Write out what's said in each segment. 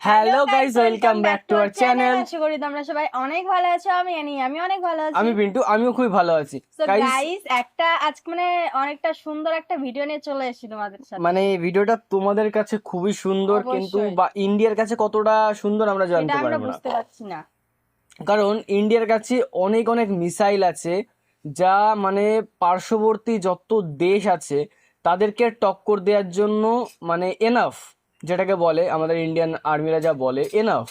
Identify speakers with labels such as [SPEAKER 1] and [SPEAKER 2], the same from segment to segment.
[SPEAKER 1] Hello guys welcome back to our channel
[SPEAKER 2] আশা করি তোমরা সবাই অনেক ভালো আছো। আমি জানি আমি অনেক ভালো আছি।
[SPEAKER 1] আমি পিন্টু আমিও খুবই ভালো আছি। গাইস
[SPEAKER 2] একটা আজকে মানে অনেকটা সুন্দর একটা ভিডিও নিয়ে চলে এসেছি তোমাদের সাথে।
[SPEAKER 1] মানে এই ভিডিওটা তোমাদের কাছে খুবই সুন্দর কিন্তু বা ইন্ডিয়ার কাছে কতটা সুন্দর আমরা জানতে পারব না।
[SPEAKER 2] বুঝতে পারছি না।
[SPEAKER 1] কারণ ইন্ডিয়ার কাছে অনেক অনেক মিসাইল আছে যা মানে পার্শ্ববর্তী যত দেশ আছে তাদেরকে টক্কর দেওয়ার জন্য মানে এনাফ যেটাকে বলে আমাদের ইন্ডিয়ান আর্মিরা যা বলে এনাফ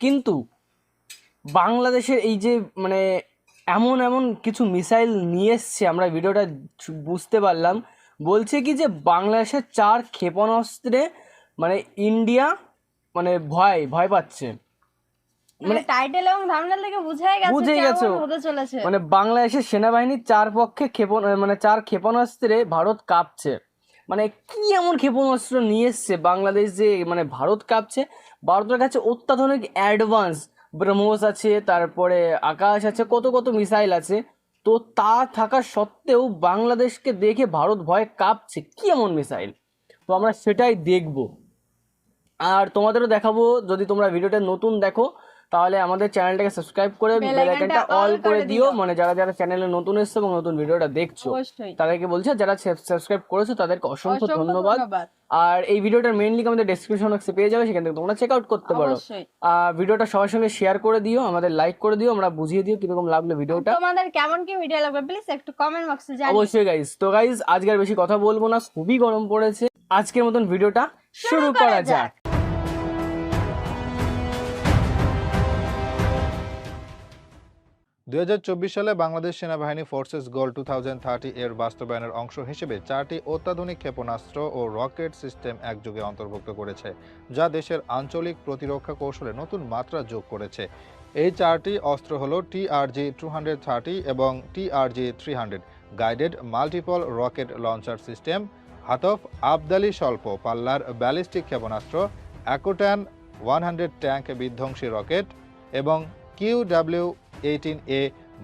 [SPEAKER 1] কিন্তু বাংলাদেশের এই যে মানে এমন এমন কিছু মিসাইল নিয়ে এসছে আমরা ভিডিওটা বুঝতে পারলাম। বলছে কি যে বাংলাদেশের চার ক্ষেপণাস্ত্রে মানে ইন্ডিয়া মানে ভয় ভয় পাচ্ছে।
[SPEAKER 2] মানে টাইটেল এবং থাম্বনেল থেকে বুঝাই গেছে কেমন
[SPEAKER 1] গেছো।
[SPEAKER 2] হতে চলেছে।
[SPEAKER 1] মানে বাংলাদেশের সেনাবাহিনীর চার পক্ষে ক্ষেপণ মানে চার ক্ষেপণাস্ত্রে ভারত কাঁপছে। মানে কি এমন ক্ষেপণাস্ত্র নিয়ে এসছে? বাংলাদেশ যে মানে ভারত কাঁপছে, ভারতের কাছে অত্যাধুনিক অ্যাডভান্স, ব্রহ্মোস আছে, তারপরে আকাশ আছে, কত কত মিসাইল আছে। তো তা থাকা সত্ত্বেও বাংলাদেশকে দেখে ভারত ভয়ে কাঁপছে। কি এমন মিসাইল? তো আমরা সেটাই দেখব। আর তোমাদেরও দেখাবো, যদি তোমরা ভিডিওটা নতুন দেখো তাহলে আমাদের চ্যানেলটাকে সাবস্ক্রাইব করে বেল আইকনটা অল করে দিও। মানে যারা যারা চ্যানেলে নতুন এসছো এবং নতুন ভিডিওটা দেখছ তাদেরকে বলছে যারা সাবস্ক্রাইব করেছ তাদেরকে অসংখ্য ধন্যবাদ। আর এই ভিডিওটার মেইন লিঙ্ক আমাদের ডেসক্রিপশন বক্সে পেয়ে যাবে সেখান থেকে তোমরা চেক আউট করতে পারো। আর ভিডিওটা সবার সঙ্গে শেয়ার করে দিও আমাদের লাইক করে দিও আমরা বুঝিয়ে দিও কীরকম লাগল ভিডিওটা।
[SPEAKER 2] তোমাদের কেমন কি ভিডিও লাগবে প্লিজ একটু কমেন্ট বক্সে জানিও।
[SPEAKER 1] অবশ্যই গাইস তো গাইস আজকে আর বেশি কথা বলব না খুবই গরম পড়েছে। আজকের মতন ভিডিওটা শুরু করা যাক।
[SPEAKER 3] দুই হাজার চব্বিশ সালে বাংলাদেশ সেনাবাহিনী ফোর্সেস গোল টু এর বাস্তবায়নের অংশ হিসেবে চারটি অত্যাধুনিক ক্ষেপণাস্ত্র ও রকেট সিস্টেম একযোগে অন্তর্ভুক্ত করেছে, যা দেশের আঞ্চলিক প্রতিরক্ষা কৌশলে নতুন মাত্রা যোগ করেছে। এই চারটি অস্ত্র হল টিআরজি টু এবং TRG three guided multiple rocket launcher system, Hatf Abdali স্বল্প পাল্লার ব্যালিস্টিক ক্ষেপণাস্ত্র, অ্যাকোট্যান ওয়ান হান্ড্রেড ট্যাঙ্ক বিধ্বংসী রকেট এবং কিউ ডাব্লিউ এইটিন এ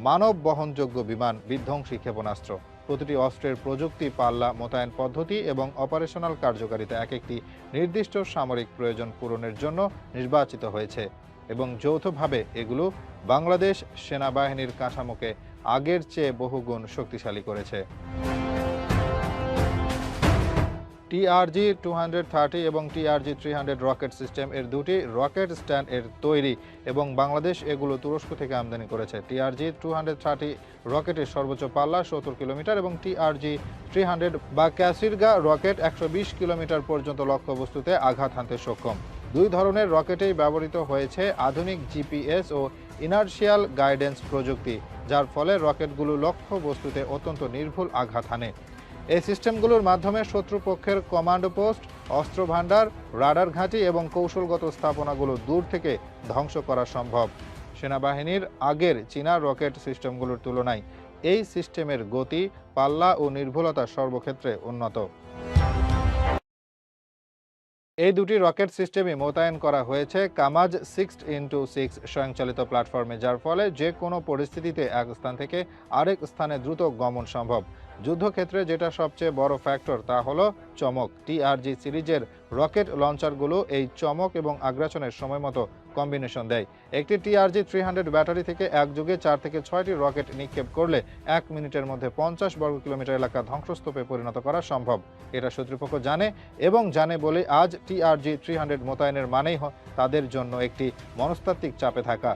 [SPEAKER 3] মানব বহনযোগ্য বিমান বিধ্বংসী ক্ষেপণাস্ত্র। প্রতিটি অস্ত্রের প্রযুক্তি, পাল্লা, মোতায়েন পদ্ধতি এবং অপারেশনাল কার্যকারিতা এক একটি নির্দিষ্ট সামরিক প্রয়োজন পূরণের জন্য নির্বাচিত হয়েছে এবং যৌথভাবে এগুলো বাংলাদেশ সেনাবাহিনীর কাঠামোকে আগের চেয়ে বহুগুণ শক্তিশালী করেছে। টিআরজি টু হান্ড্রেড থার্টি এবং TRG three hundred rocket system এর দুটি রকেট স্ট্যান্ড এর তৈরি এবং বাংলাদেশ এগুলো তুরস্ক থেকে আমদানি করেছে। টিআরজি টু হান্ড্রেড থার্টি রকেটের সর্বোচ্চ পাল্লা সত্তর কিলোমিটার এবং টিআরজি থ্রি হান্ড্রেড বা ক্যাসিরগা রকেট একশো বিশ কিলোমিটার পর্যন্ত লক্ষ্যবস্তুতে আঘাত হানতে সক্ষম। দুই ধরনের রকেটেই ব্যবহৃত হয়েছে আধুনিক জিপিএস ও ইনার্শিয়াল গাইডেন্স প্রযুক্তি, যার ফলে রকেটগুলো লক্ষ্যবস্তুতে অত্যন্ত নির্ভুল আঘাত হানে। এই সিস্টেমগুলোর মাধ্যমে শত্রুপক্ষের কমান্ডো পোস্ট অস্ত্র ভাণ্ডার রাডার ঘাঁটি এবং কৌশলগত স্থাপনাগুলো দূর থেকে ধ্বংস করা সম্ভব। সেনাবাহিনীর আগের চীনা রকেট সিস্টেমগুলোর তুলনায় এই সিস্টেমের গতি, পাল্লা ও নির্ভুলতা সর্বক্ষেত্রে উন্নত। এই দুটি রকেট সিস্টেমই মোতায়েন করা হয়েছে কামাজ সিক্স ইন্টু সিক্স স্বয়ংচালিত প্ল্যাটফর্মে, যার ফলে যে কোনো পরিস্থিতিতে এক স্থান থেকে আরেক স্থানে দ্রুত গমন সম্ভব। যুদ্ধক্ষেত্রে যেটা সবচেয়ে বড় ফ্যাক্টর তা হলো চমক। টিআরজি সিরিজের রকেট লঞ্চারগুলো এই চমক এবং আগ্রাসনের সময় মতো কম্বিনেশন দেয়। একটি টিআরজি থ্রি হান্ড্রেড ব্যাটারি থেকে একযোগে চার থেকে ছয়টি রকেট নিক্ষেপ করলে এক মিনিটের মধ্যে পঞ্চাশ বর্গ কিলোমিটার এলাকা ধ্বংসস্তূপে পরিণত করা সম্ভব। এটা শত্রুপক্ষ জানে এবং জানে বলে আজ টিআরজি থ্রি হান্ড্রেড মোতায়েনের মানেই তাদের জন্য একটি মনস্তাত্ত্বিক চাপে থাকা।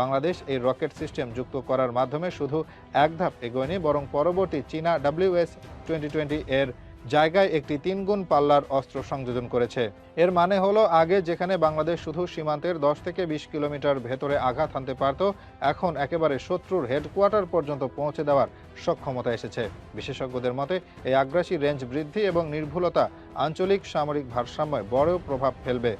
[SPEAKER 3] বাংলাদেশ এই রকেট সিস্টেম যুক্ত করার মাধ্যমে শুধু এক ধাপ এগোয়নি, বরং পরবর্তী চীনা ডাব্লিউএস টোয়েন্টি টোয়েন্টি এর জায়গায় একটি তিনগুণ পাল্লার অস্ত্র সংযোজন করেছে। এর মানে হলো, আগে যেখানে বাংলাদেশ শুধু সীমান্তের দশ থেকে বিশ কিলোমিটার ভেতরে আঘাত হানতে পারত, এখন একেবারে শত্রুর হেডকোয়ার্টার পর্যন্ত পৌঁছে দেওয়ার সক্ষমতা এসেছে। বিশেষজ্ঞদের মতে, এই আগ্রাসী রেঞ্জ বৃদ্ধি এবং নির্ভুলতা আঞ্চলিক সামরিক ভারসাম্যে বড় প্রভাব ফেলবে।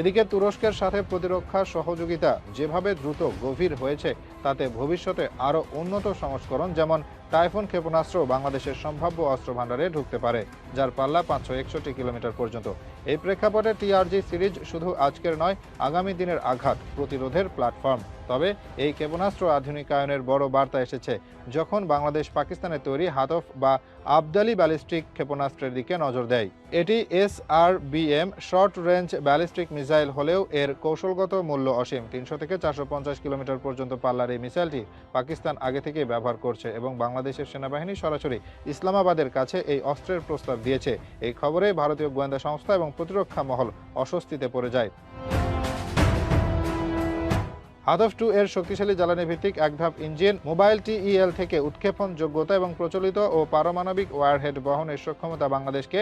[SPEAKER 3] এদিকে তুরস্কের সাথে প্রতিরক্ষা সহযোগিতা যেভাবে দ্রুত গভীর হয়েছে, তাতে ভবিষ্যতে আরও উন্নত সংস্করণ, যেমন টাইফুন ক্ষেপণাস্ত্র বাংলাদেশের সম্ভাব্য অস্ত্র ভাণ্ডারে ঢুকতে পারে, যার পাল্লা পাঁচশো একষট্টি কিলোমিটার পর্যন্ত। এই প্রেক্ষাপটে টিআরজি সিরিজ শুধু আজকের নয়, আগামী দিনের আঘাত প্রতিরোধের প্ল্যাটফর্ম। তবে এই ক্ষেপণাস্ত্র আধুনিকায়নের বড় বার্তা এসেছে, যখন বাংলাদেশ পাকিস্তানের তৈরি হাতফ বা আবদালি ব্যালিস্টিক ক্ষেপণাস্ত্রের দিকে নজর দেয়। এটি S R BM short range ballistic missile হলেও এর কৌশলগত মূল্য অসীম। তিনশো থেকে চারশো পঞ্চাশ কিলোমিটার পর্যন্ত পাল্লার এই মিসাইলটি পাকিস্তান আগে থেকেই ব্যবহার করছে এবং বাংলাদেশের সেনাবাহিনী সরাসরি ইসলামাবাদের কাছে এই অস্ত্রের প্রস্তাব দিয়েছে। এই খবরে ভারতীয় গোয়েন্দা সংস্থা এবং প্রতিরক্ষা মহল অস্বস্তিতে পড়ে যায়। হাদফ টু এর শক্তিশালী জ্বালানি ভিত্তিক এক ধাপ ইঞ্জিন, মোবাইল টিইএল থেকে উৎক্ষেপণ যোগ্যতা এবং প্রচলিত ও পারমাণবিক ওয়ারহেড বহনের সক্ষমতা বাংলাদেশকে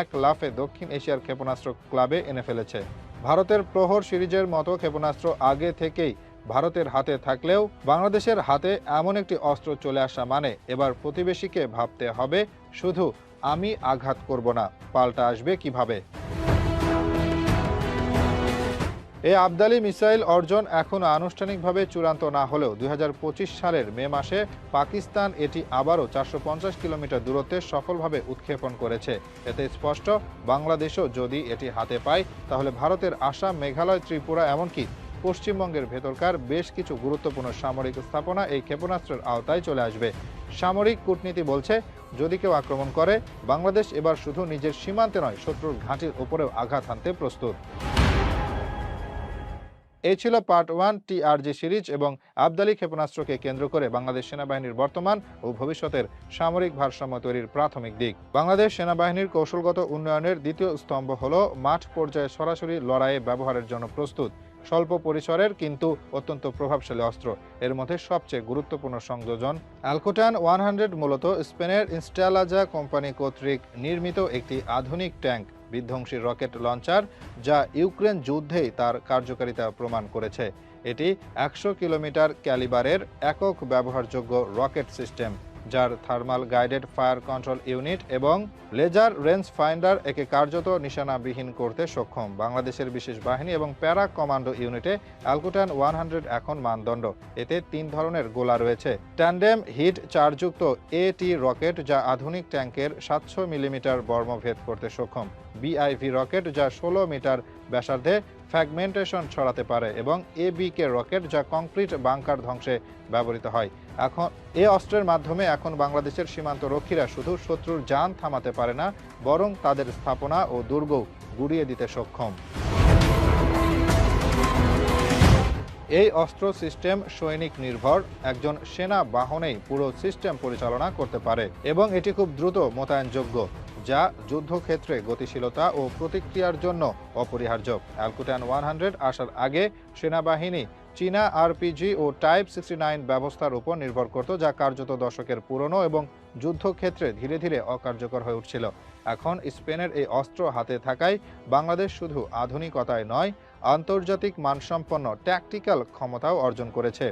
[SPEAKER 3] এক লাফে দক্ষিণ এশিয়ার ক্ষেপণাস্ত্র ক্লাবে এনে ফেলেছে। ভারতের প্রহর সিরিজের মতো ক্ষেপণাস্ত্র আগে থেকেই ভারতের হাতে থাকলেও বাংলাদেশের হাতে এমন একটি অস্ত্র চলে আসা মানে এবার প্রতিবেশীকে ভাবতে হবে, শুধু আমি আঘাত করব না, পাল্টা আসবে কীভাবে? এই আবদালি মিসাইল অর্জন এখনও আনুষ্ঠানিকভাবে চূড়ান্ত না হলেও দুই হাজার পঁচিশ সালের মে মাসে পাকিস্তান এটি আবারও চারশো পঞ্চাশ কিলোমিটার দূরত্বে সফলভাবে উৎক্ষেপণ করেছে। এতে স্পষ্ট, বাংলাদেশও যদি এটি হাতে পায়, তাহলে ভারতের আসাম, মেঘালয়, ত্রিপুরা এমনকি পশ্চিমবঙ্গের ভেতরকার বেশ কিছু গুরুত্বপূর্ণ সামরিক স্থাপনা এই ক্ষেপণাস্ত্রের আওতায় চলে আসবে। সামরিক কূটনীতি বলছে, যদি কেউ আক্রমণ করে, বাংলাদেশ এবার শুধু নিজের সীমান্তে নয়, শত্রুর ঘাঁটির ওপরেও আঘাত হানতে প্রস্তুত। এই ছিল পার্ট ওয়ান টিআরজি সিরিজ এবং আবদালি ক্ষেপণাস্ত্রকে কেন্দ্র করে বাংলাদেশ সেনাবাহিনীর বর্তমান ও ভবিষ্যতের সামরিক ভারসাম্য তৈরির প্রাথমিক দিক। বাংলাদেশ সেনাবাহিনীর কৌশলগত উন্নয়নের দ্বিতীয় স্তম্ভ হল মাঠ পর্যায়ে সরাসরি লড়াইয়ে ব্যবহারের জন্য প্রস্তুত। স্বল্প পরিসরের কিন্তু অত্যন্ত প্রভাবশালী অস্ত্র। এর মধ্যে সবচেয়ে গুরুত্বপূর্ণ সংযোজন অ্যালকোটান ওয়ান হান্ড্রেড মূলত স্পেনের ইনস্টালাজা কোম্পানি কর্তৃক নির্মিত একটি আধুনিক ট্যাঙ্ক, বিধ্বংসী রকেট লঞ্চার যা ইউক্রেন যুদ্ধেই তার কার্যকারিতা প্রমাণ করেছে। এটি একশো কিলোমিটার ক্যালিবারের একক ব্যবহারযোগ্য রকেট সিস্টেম। যার thermal guided fire control unit এবং লেজার রেঞ্জ ফাইন্ডার একে কার্যত নিশানাবিহীন করতে সক্ষম। বাংলাদেশের বিশেষ বাহিনী এবং প্যারা কমান্ডো ইউনিটে অ্যালকুটান ওয়ান হান্ড্রেড এখন মানদণ্ড। এতে তিন ধরনের গোলা রয়েছে। ট্যান্ডেম হিট চার্জযুক্ত এটি রকেট যা আধুনিক ট্যাঙ্কের সাতশো মিলিমিটার বর্মভেদ করতে সক্ষম। বিআইভি রকেট যা ষোলো মিটার ব্যাসার্ধে ফ্র্যাগমেন্টেশন ছড়াতে পারে এবং এবিকে রকেট যা কংক্রিট বাংকার ধ্বংসে ব্যবহৃত হয়। এখন এ অস্ত্রের মাধ্যমে এখন বাংলাদেশের সীমান্ত রক্ষীরা শুধু শত্রুর যান থামাতে পারে না, বরং তাদের স্থাপনা ও দুর্গ গুড়িয়ে দিতে সক্ষম। এই অস্ত্র সিস্টেম সৈনিক নির্ভর, একজন সেনা বাহনেই পুরো সিস্টেম পরিচালনা করতে পারে এবং এটি খুব দ্রুত মোতায়েনযোগ্য, যা যুদ্ধক্ষেত্রে গতিশীলতা ও প্রতিক্রিয়ার জন্য অপরিহার্য। অ্যালকুটান ওয়ান হান্ড্রেড আসার আগে সেনাবাহিনী চীনা আরপিজি ও টাইপ সিক্সটি নাইন ব্যবস্থার উপর নির্ভর করত, যা কার্যত দশকের পুরনো এবং যুদ্ধক্ষেত্রে ধীরে ধীরে অকার্যকর হয়ে উঠছিল। এখন স্পেনের এই অস্ত্র হাতে থাকায় বাংলাদেশ শুধু আধুনিকতায় নয়, আন্তর্জাতিক মানসম্পন্ন ট্যাকটিক্যাল ক্ষমতাও অর্জন করেছে।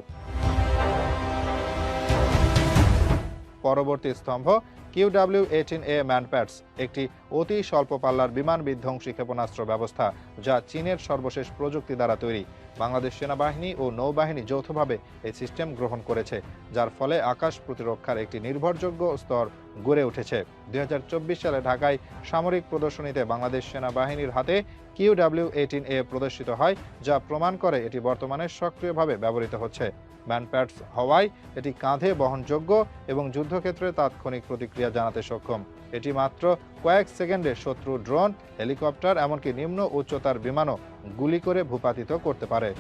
[SPEAKER 3] পরবর্তী স্তম্ভ কিউডাব্লিউ এইটিন এ ম্যানপ্যাডস একটি অতি স্বল্প পাল্লার বিমান বিধ্বংসী ক্ষেপণাস্ত্র ব্যবস্থা যা চীনের সর্বশেষ প্রযুক্তি দ্বারা তৈরি। বাংলাদেশ সেনাবাহিনী ও নৌবাহিনী যৌথভাবে এই সিস্টেম গ্রহণ করেছে, যার ফলে আকাশ প্রতিরক্ষার একটি নির্ভরযোগ্য স্তর গড়ে উঠেছে। দুই হাজার চব্বিশ সালে ঢাকায় সামরিক প্রদর্শনীতে বাংলাদেশ সেনাবাহিনীর হাতে কিউডাব্লিউ এইটিন এ প্রদর্শিত হয়, যা প্রমাণ করে এটি বর্তমানে সক্রিয়ভাবে ব্যবহৃত হচ্ছে। ম্যানপ্যাডস হওয়ায় এটি কাঁধে বহনযোগ্য এবং যুদ্ধক্ষেত্রে তাৎক্ষণিক প্রতিক্রিয়া জানাতে সক্ষম। এটি মাত্র কয়েক সেকেন্ডে শত্রু, ড্রোন, হেলিকপ্টার, এমনকি নিম্ন উচ্চতার বিমানও গুলি করে ভূপাতিত করতে পারে।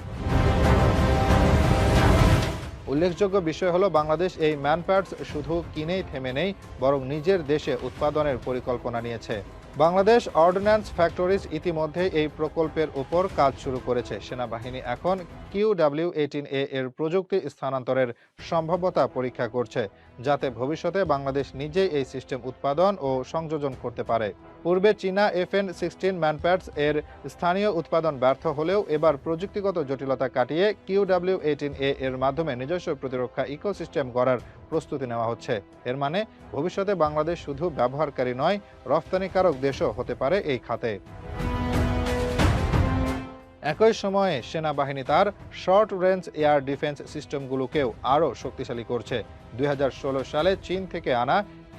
[SPEAKER 3] উল্লেখযোগ্য বিষয় হলো, বাংলাদেশ এই ম্যানপ্যাডস শুধু কিনেই থেমে নেই, বরং নিজের দেশে উৎপাদনের পরিকল্পনা নিয়েছে। বাংলাদেশ অর্ডিন্যান্স ফ্যাক্টরিজ ইতিমধ্যে এই প্রকল্পের উপর কাজ শুরু করেছে। সেনাবাহিনী এখন কিউডাব্লিউ এইটিন এ এর প্রযুক্তি স্থানান্তরের সম্ভাব্যতা পরীক্ষা করছে, যাতে ভবিষ্যতে বাংলাদেশ নিজেই এই সিস্টেম উৎপাদন ও সংযোজন করতে পারে। পূর্বে চীনা এফএন সিক্সটিন ম্যানপ্যাডস এর স্থানীয় উৎপাদন ব্যর্থ হলেও এবার প্রযুক্তিগত জটিলতা কাটিয়ে কিউডাব্লিউ এইটিন এ এর মাধ্যমে নিজস্ব প্রতিরক্ষা ইকোসিস্টেম গড়ার প্রস্তুতি নেওয়া হচ্ছে। এর মানে ভবিষ্যতে বাংলাদেশ শুধু ব্যবহারকারী নয় রফতানিকারক দেশও হতে পারে এই খাতে। একই সময়ে সেনাবাহিনী তার শর্ট রেঞ্জ এয়ার ডিফেন্স সিস্টেমগুলোকেও আরও শক্তিশালী করছে। দুই হাজার ষোলো সালে চীন থেকে আনা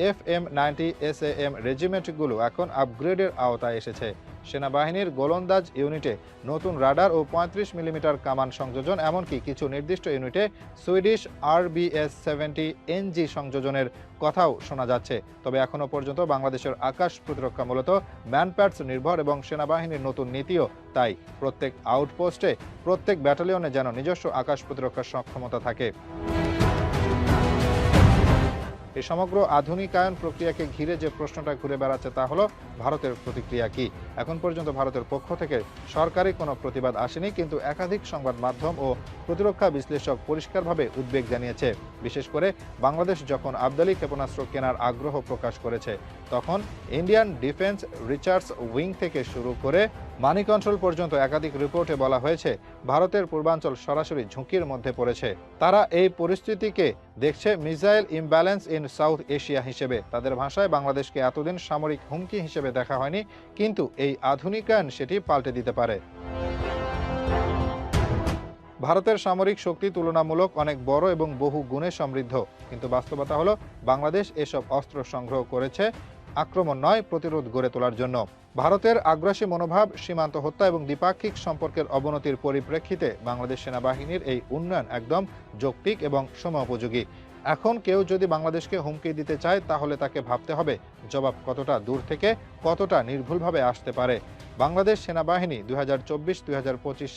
[SPEAKER 3] F M ninety S A M রেজিমেন্টগুলো এখন আপগ্রেডের আওতায় এসেছে। সেনাবাহিনীর গোলন্দাজ ইউনিটে নতুন রাডার ও পঁয়ত্রিশ মিলিমিটার কামান সংযোজন, এমনকি কিছু নির্দিষ্ট ইউনিটে সুইডিশ আরবিএস সেভেন্টি এনজি সংযোজনের কথাও শোনা যাচ্ছে। তবে এখনও পর্যন্ত বাংলাদেশের আকাশ প্রতিরক্ষা মূলত ম্যানপ্যাডস নির্ভর এবং সেনাবাহিনীর নতুন নীতিও তাই। প্রত্যেক আউটপোস্টে প্রত্যেক ব্যাটালিয়নে যেন নিজস্ব আকাশ প্রতিরক্ষার সক্ষমতা থাকে। এই সমগ্র আধুনিকায়ন প্রক্রিয়াকে ঘিরে যে প্রশ্নটা ঘুরে বেড়াচ্ছে তা হলো, ভারতের প্রতিক্রিয়া কি? এখন পর্যন্ত ভারতের পক্ষ থেকে সরকারি কোনো প্রতিবাদ আসেনি, কিন্তু একাধিক সংবাদ মাধ্যম ও প্রতিরক্ষা বিশ্লেষক পরিষ্কারভাবে উদ্বেগ জানিয়েছে। বিশেষ করে বাংলাদেশ যখন আবদালি ক্ষেপণাস্ত্র কেনার আগ্রহ প্রকাশ করেছে, তখন ইন্ডিয়ান ডিফেন্স রিসার্চ উইং থেকে শুরু করে মানি কন্ট্রোল পর্যন্ত একাধিক রিপোর্টে বলা হয়েছে, ভারতের পূর্বাঞ্চল সরাসরি ঝুঁকির মধ্যে পড়েছে। তারা এই পরিস্থিতিকে দেখছে missile imbalance in South Asia হিসেবে। তাদের ভাষায় বাংলাদেশকে এতদিন সামরিক হুমকি হিসেবে দেখা হয়নি, কিন্তু এই আধুনিকায়ন সেটি পাল্টে দিতে পারে। ভারতের সামরিক শক্তি তুলনামূলক অনেক বড় এবং বহু গুণে সমৃদ্ধ, কিন্তু বাস্তবতা হলো বাংলাদেশ এসব অস্ত্র সংগ্রহ করেছে আক্রমণ নয়, প্রতিরোধ গড়ে তোলার জন্য। ভারতের আগ্রাসী মনোভাব, সীমান্ত হত্যা এবং দ্বিপাক্ষিক সম্পর্কের অবনতির পরিপ্রেক্ষিতে বাংলাদেশ সেনাবাহিনীর এই উন্নয়ন একদম যৌক্তিক এবং সময়োপযোগী। এখন কেউ যদি বাংলাদেশকে হুমকি দিতে চায়, তাহলে তাকে ভাবতে হবে জবাব কতটা দূর থেকে, কতটা নির্ভুলভাবে আসতে পারে। বাংলাদেশ সেনাবাহিনী দুই হাজার চব্বিশ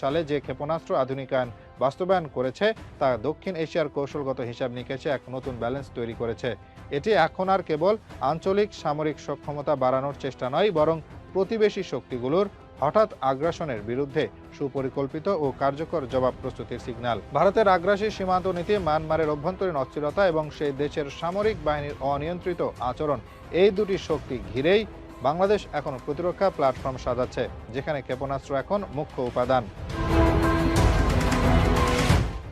[SPEAKER 3] সালে যে ক্ষেপণাস্ত্র আধুনিকায়ন বাস্তবায়ন করেছে, তা দক্ষিণ এশিয়ার কৌশলগত হিসাব নিকেশে এক নতুন ব্যালেন্স তৈরি করেছে। এটি এখন আর কেবল আঞ্চলিক সামরিক সক্ষমতা বাড়ানোর চেষ্টা নয়, বরং প্রতিবেশী শক্তিগুলোর হঠাৎ আগ্রাসনের বিরুদ্ধে সুপরিকল্পিত ও কার্যকর জবাব প্রস্তুতির সিগন্যাল ভারতের আগ্রাসী সীমান্ত নীতি মায়ানমারের অভ্যন্তরীণ অস্থিরতা এবং সেই দেশের সামরিক বাহিনীর অনিয়ন্ত্রিত আচরণ, এই দুটি শক্তি ঘিরেই বাংলাদেশ এখন প্রতিরক্ষা প্ল্যাটফর্ম সাজাচ্ছে, যেখানে ক্ষেপণাস্ত্র এখন মুখ্য উপাদান।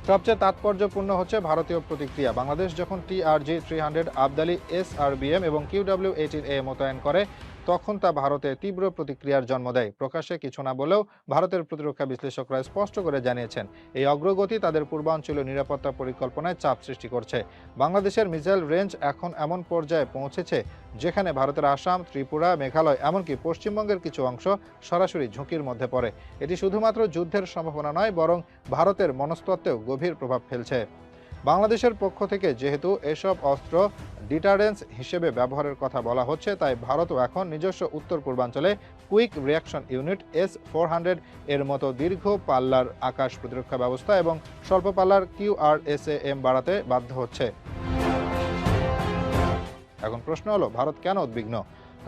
[SPEAKER 3] সবচেয়ে তাৎপর্যপূর্ণ হচ্ছে ভারতীয় প্রতিক্রিয়া। বাংলাদেশ যখন TRG three hundred, Abdali, S এবং কিউডাব্লিউ এইটিন এ মোতায়েন করে তখন তা ভারতে তীব্র প্রতিক্রিয়ার জন্ম দেয়। প্রকাশ্যে কিছু না বলেও ভারতের প্রতিরক্ষা বিশ্লেষকরা স্পষ্ট করে জানিয়েছেন, এই অগ্রগতি তাদের পূর্বাঞ্চলীয় নিরাপত্তা পরিকল্পনায় চাপ সৃষ্টি করছে। বাংলাদেশের মিসাইল রেঞ্জ এখন এমন পর্যায়ে পৌঁছেছে যেখানে ভারতের আসাম, ত্রিপুরা, মেঘালয় এমনকি পশ্চিমবঙ্গের কিছু অংশ সরাসরি ঝুঁকির মধ্যে পড়ে। এটি শুধুমাত্র যুদ্ধের সম্ভাবনা নয়, বরং ভারতের মনস্তত্ত্বেও গভীর প্রভাব ফেলছে। বাংলাদেশের পক্ষ থেকে যেহেতু এসব অস্ত্র ডিটারেন্স হিসেবে ব্যবহারের কথা বলা হচ্ছে, তাই ভারতও এখন নিজস্ব উত্তর পূর্বাঞ্চলে quick reaction unit S four এর মতো দীর্ঘ পাল্লার আকাশ প্রতিরক্ষা ব্যবস্থা এবং স্বল্প পাল্লার কিউআরএসএএম বাড়াতে বাধ্য হচ্ছে। এখন প্রশ্ন হলো, ভারত কেন উদ্বিগ্ন?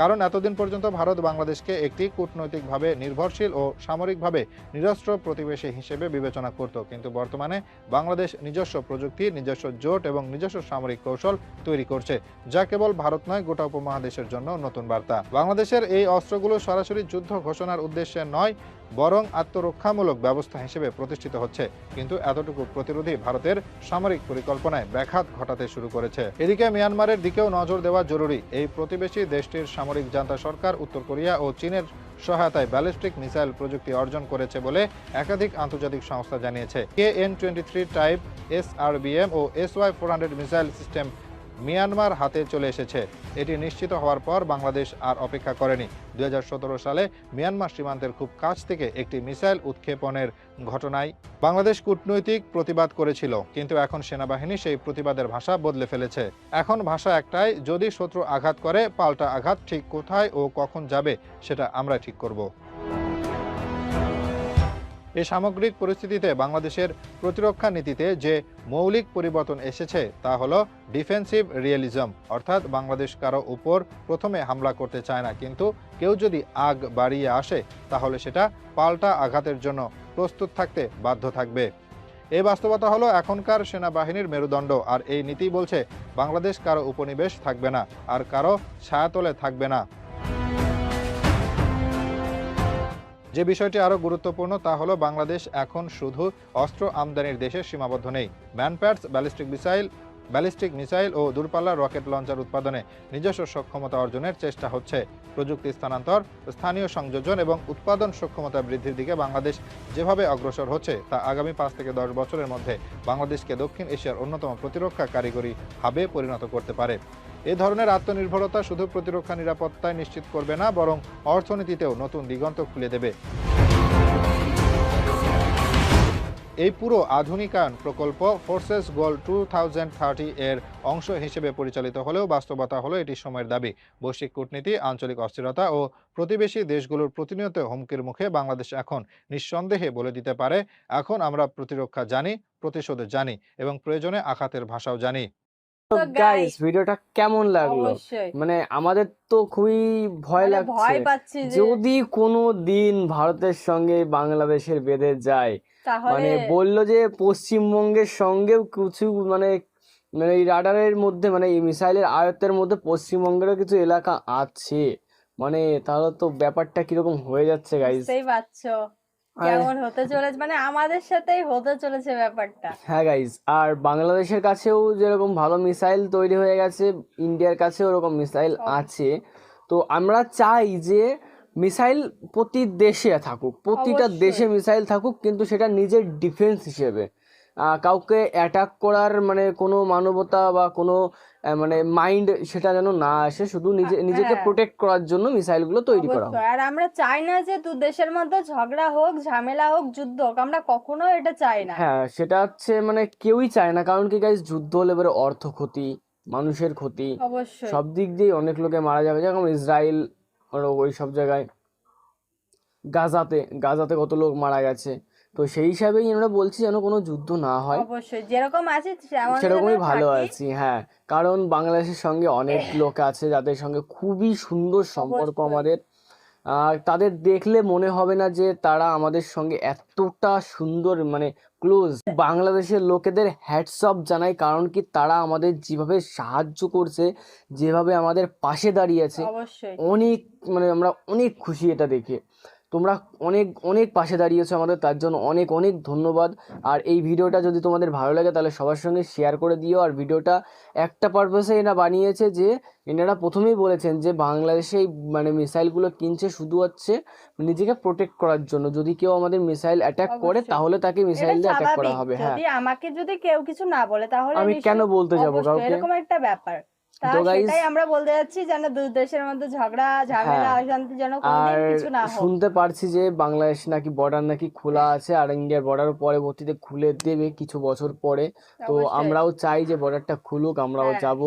[SPEAKER 3] কারণ এতদিন পর্যন্ত ভারত বাংলাদেশকে একটি কূটনৈতিকভাবে নির্ভরশীল ও সামরিকভাবে নিরস্ত্র প্রতিবেশী হিসেবে বিবেচনা করত, কিন্তু বর্তমানে বাংলাদেশ নিজস্ব প্রযুক্তি, নিজস্ব জোট এবং নিজস্ব সামরিক কৌশল তৈরি করছে, যা কেবল ভারত নয়, গোটা উপমহাদেশের জন্য নতুন বার্তা। বাংলাদেশের এই অস্ত্রগুলো সরাসরি যুদ্ধ ঘোষণার উদ্দেশ্যে নয় বরং আত্মরক্ষামূলক ব্যবস্থা হিসেবে প্রতিষ্ঠিত হচ্ছে। কিন্তু এতটুকু প্রতিরোধী ভারতের সামরিক পরিকল্পনায় ব্যাঘাত ঘটাতে শুরু করেছে। এদিকে মিয়ানমারের দিকেও নজর দেওয়া জরুরি। এই প্রতিবেশী দেশটির সামরিক জান্তা সরকার উত্তর কোরিয়া ও চীনের সহায়তায় ব্যালিস্টিক মিসাইল প্রযুক্তি অর্জন করেছে বলে একাধিক আন্তর্জাতিক সংস্থা জানিয়েছে। K N twenty three type, S O S Y four hundred missile system Myanmar হাতে চলে এসেছে। এটি নিশ্চিত হওয়ার পর বাংলাদেশ আর অপেক্ষা করেনি। দুই হাজার সতেরো সালে মিয়ানমার সীমান্তের খুব কাছ থেকে একটি মিসাইল উৎক্ষেপণের ঘটনায় বাংলাদেশ কূটনৈতিক প্রতিবাদ করেছিল, কিন্তু এখন সেনাবাহিনী সেই প্রতিবাদের ভাষা বদলে ফেলেছে। এখন ভাষা একটাই, যদি শত্রু আঘাত করে, পাল্টা আঘাত ঠিক কোথায় ও কখন যাবে, সেটা আমরা ঠিক করব। এই সামগ্রিক পরিস্থিতিতে বাংলাদেশের প্রতিরক্ষা নীতিতে যে মৌলিক পরিবর্তন এসেছে, তা হলো ডিফেন্সিভ রিয়েলিজম। অর্থাৎ বাংলাদেশ কারও উপর প্রথমে হামলা করতে চায় না, কিন্তু কেউ যদি আগ বাড়িয়ে আসে, তাহলে সেটা পাল্টা আঘাতের জন্য প্রস্তুত থাকতে বাধ্য থাকবে। এই বাস্তবতা হলো এখনকার সেনাবাহিনীর মেরুদণ্ড, আর এই নীতি বলছে বাংলাদেশ কারও উপনিবেশ থাকবে না, আর কারও ছায়াতলে থাকবে না। যে বিষয়টি আরও গুরুত্বপূর্ণ তা হলো বাংলাদেশ এখন শুধু অস্ত্র আমদানির দেশে সীমাবদ্ধ নেই। MANPADS ballistic missile ballistic missile ও দূরপাল্লার রকেট লঞ্চার উৎপাদনে নিজস্ব সক্ষমতা অর্জনের চেষ্টা হচ্ছে। প্রযুক্তি স্থানান্তর, স্থানীয় সংযোজন এবং উৎপাদন সক্ষমতা বৃদ্ধির দিকে বাংলাদেশ যেভাবে অগ্রসর হচ্ছে তা আগামী পাঁচ থেকে দশ বছরের মধ্যে বাংলাদেশকে দক্ষিণ এশিয়ার অন্যতম প্রতিরক্ষা কারিগরি হাবে পরিণত করতে পারে। এ ধরনের আত্মনির্ভরতা শুধু প্রতিরক্ষা নিরাপত্তায় নিশ্চিত করবে না, বরং অর্থনীতিতেও নতুন দিগন্ত খুলে দেবে। এই পুরো আধুনিকায়ন প্রকল্প ফোর্সেস গোল টু এর অংশ হিসেবে পরিচালিত হলেও বাস্তবতা হলো এটি সময়ের দাবি। বৈশ্বিক কূটনীতি, আঞ্চলিক অস্থিরতা ও প্রতিবেশী দেশগুলোর প্রতিনিয়ত হুমকির মুখে বাংলাদেশ এখন নিঃসন্দেহে বলে দিতে পারে, এখন আমরা প্রতিরক্ষা জানি, প্রতিশোধ জানি এবং প্রয়োজনে আঘাতের ভাষাও জানি।
[SPEAKER 1] তো গাইস ভিডিওটা কেমন লাগল? মানে আমাদের তো খুবই ভয়
[SPEAKER 2] মানে
[SPEAKER 1] লাগছে।
[SPEAKER 2] পাচ্ছি
[SPEAKER 1] যদি কোনো দিন ভারতের সঙ্গে বাংলাদেশের বেঁধে যায় মানে বলল যে পশ্চিমবঙ্গের সঙ্গেও কিছু মানে মানে এই রাডারের মধ্যে মানে এই মিসাইলের আয়ত্তের মধ্যে পশ্চিমবঙ্গেরও কিছু এলাকা আছে। মানে তাহলে তো ব্যাপারটা কীরকম হয়ে যাচ্ছে গাইস
[SPEAKER 2] বুঝতেই পারছ। কেমন হতে চলেছে? মানে আমাদের সাথেই হতে চলেছে ব্যাপারটা।
[SPEAKER 1] হ্যাঁ গাইজ আর বাংলাদেশের কাছেও যেরকম ভালো মিসাইল তৈরি হয়ে গেছে ইন্ডিয়ার কাছেও ওরকম মিসাইল আছে। তো আমরা চাই যে মিসাইল প্রতি দেশে থাকুক প্রতিটা দেশে মিসাইল থাকুক কিন্তু সেটা নিজের ডিফেন্স হিসেবে। কাউকে অ্যাটাক করার মানে কোনো মানবতা বা কোনো মানে মাইন্ড সেটা যেন না আসে শুধু নিজে নিজেকে
[SPEAKER 2] হ্যাঁ।
[SPEAKER 1] প্রোটেক্ট করার জন্য মিসাইলগুলো তৈরি করা হয়
[SPEAKER 2] আর আমরা চাই না যে দু দেশের মধ্যে ঝগড়া হোক ঝামেলা হোক যুদ্ধ হোক আমরা কখনো এটা চাই না।
[SPEAKER 1] হ্যাঁ সেটা হচ্ছে মানে কেউই চায় না কারণ কি গাইজ যুদ্ধ হলে এবারে অর্থ ক্ষতি মানুষের ক্ষতি।
[SPEAKER 2] অবশ্যই।
[SPEAKER 1] সব দিক দিয়ে অনেক লোকে মারা যাবে। যেরকম ইসরায়েল ওই সব জায়গায় গাজাতে গাজাতে কত লোক মারা গেছে। তো সেই হিসাবেই আমরা বলছি যেন কোনো যুদ্ধ না হয়।
[SPEAKER 2] অবশ্যই যেরকম আছে
[SPEAKER 1] সেরকমই ভালো আছি হ্যাঁ। কারণ বাংলাদেশের সঙ্গে অনেক লোক আছে যাদের সঙ্গে খুবই সুন্দর সম্পর্ক আমাদের। আর তাদের দেখলে মনে হবে না যে তারা আমাদের সঙ্গে এতটা সুন্দর মানে ক্লোজ বাংলাদেশের লোকেদের হ্যাটস অফ জানাই কারণ কি তারা আমাদের যেভাবে সাহায্য করছে যেভাবে আমাদের পাশে দাঁড়িয়েছে অনেক মানে আমরা অনেক খুশি এটা দেখে। তোমরা অনেক অনেক পাশে দাঁড়িয়েছো আমাদের তার জন্য অনেক অনেক ধন্যবাদ। আর এই ভিডিওটা যদি তোমাদের ভালো লাগে তাহলে সবার সঙ্গে শেয়ার করে দিও। আর ভিডিওটা একটা পারপাসে এরা বানিয়েছে যে এনারা প্রথমেই বলেছেন যে বাংলাদেশে এই মানে মিসাইলগুলো কিনছে শুধু হচ্ছে নিজেকে প্রোটেক্ট করার জন্য। যদি কেউ আমাদের মিসাইল অ্যাটাক করে তাহলে তাকে মিসাইল দিয়ে অ্যাটাক করা হবে হ্যাঁ।
[SPEAKER 2] যদি আমাকে যদি কেউ কিছু না বলে তাহলে
[SPEAKER 1] আমি কেন বলতে যাব কাউকে?
[SPEAKER 2] এরকম একটা ব্যাপার। তা
[SPEAKER 1] তো guys-
[SPEAKER 2] সেটাই আমরা বলতে যাচ্ছি যেন দুই দেশের মধ্যে ঝগড়া ঝামেলা
[SPEAKER 1] হ্যাঁ।
[SPEAKER 2] অশান্তি যেন কোনোদিন কিছু না হোক।
[SPEAKER 1] শুনতে পারছি যে বাংলাদেশ নাকি বর্ডার নাকি খোলা আছে আর ইন্ডিয়ার বর্ডার পরবর্তীতে খুলে দেবে কিছু বছর পরে। তো আমরাও চাই যে বর্ডারটা খুলুক আমরাও
[SPEAKER 2] হ্যাঁ।
[SPEAKER 1] যাব।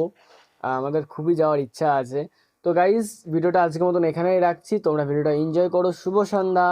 [SPEAKER 1] আমাদের খুবই যাওয়ার ইচ্ছা আছে। তো গাইজ ভিডিওটা আজকের মতন এখানেই রাখছি। তোমরা ভিডিওটা এনজয় করো। শুভ সন্ধ্যা।